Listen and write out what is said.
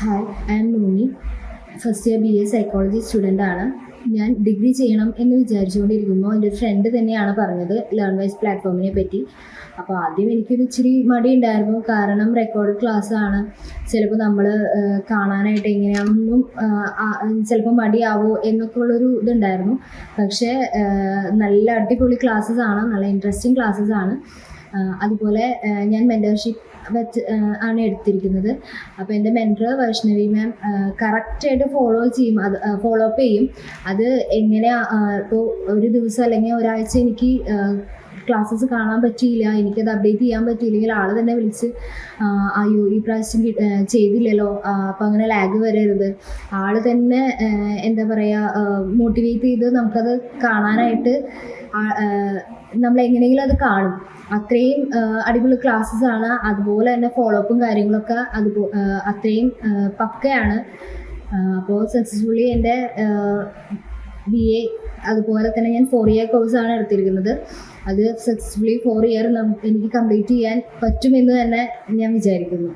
Hi I'm Nooni first year B A psychology student ആണ്. ഞാൻ degree ചെയ്യണം എന്ന് വിചാരിച്ചുകൊണ്ടിരിക്കുമ്പോൾ എന്റെ ഫ്രണ്ട് തന്നെയാണ് പറഞ്ഞത് ലേൺ വൈസ് പ്ലാറ്റ്ഫോമിനെ പറ്റി. അപ്പോൾ ആദ്യം എനിക്കൊരു ഇച്ചിരി മടി ഉണ്ടായിരുന്നു. കാരണം റെക്കോർഡ് ക്ലാസ് ആണ്. ചിലപ്പോൾ നമ്മൾ കാണാനായിട്ട് എങ്ങനെയാണെന്നും ചിലപ്പോൾ മടിയാവോ എന്നൊക്കെ ഉള്ളൊരു ഇതുണ്ടായിരുന്നു. പക്ഷേ നല്ല അടിപൊളി ക്ലാസ്സസ് ആണ്. നല്ല ഇൻട്രസ്റ്റിംഗ് ക്ലാസ്സസ് ആണ്. അതുപോലെ ഞാൻ മെന്റർഷിപ്പ് വെച്ച് ആണ് എടുത്തിരിക്കുന്നത്. അപ്പോൾ എന്റെ മെന്റർ വൈഷ്ണവി മാം കറക്റ്റായിട്ട് ഫോളോ ചെയ്യും. അത് ഫോളോ അപ്പ് ചെയ്യും. അത് എങ്ങനെ ഇപ്പോൾ ഒരു ദിവസം അല്ലെങ്കിൽ ഒരാഴ്ച എനിക്ക് ക്ലാസ്സസ് കാണാൻ പറ്റിയില്ല എനിക്കത് അപ്ഡേറ്റ് ചെയ്യാൻ പറ്റിയില്ലെങ്കിൽ ആൾ തന്നെ വിളിച്ച് അയ്യോ ഈ പ്രാവശ്യം ചെയ്തില്ലല്ലോ. അപ്പം അങ്ങനെ ലാഗ് വരരുത്. ആൾ തന്നെ എന്താ പറയുക മോട്ടിവേറ്റ് ചെയ്ത് നമുക്കത് കാണാനായിട്ട് നമ്മൾ എങ്ങനെയെങ്കിലും അത് കാണും. അത്രയും അടിപൊളി ക്ലാസ്സസ് ആണ്. അതുപോലെ തന്നെ ഫോളോ അപ്പും കാര്യങ്ങളൊക്കെ അതുപോ അത്രയും പക്കയാണ്. അപ്പോൾ സക്സസ്ഫുള്ളി എന്റെ ബി എ അതുപോലെ തന്നെ ഞാൻ ഫോർ ഇയർ കോഴ്സ് ആണ് എടുത്തിരിക്കുന്നത്. അത് സക്സസ്ഫുള്ളി ഫോർ ഇയർ എനിക്ക് കംപ്ലീറ്റ് ചെയ്യാൻ പറ്റുമെന്ന് തന്നെ ഞാൻ വിചാരിക്കുന്നു.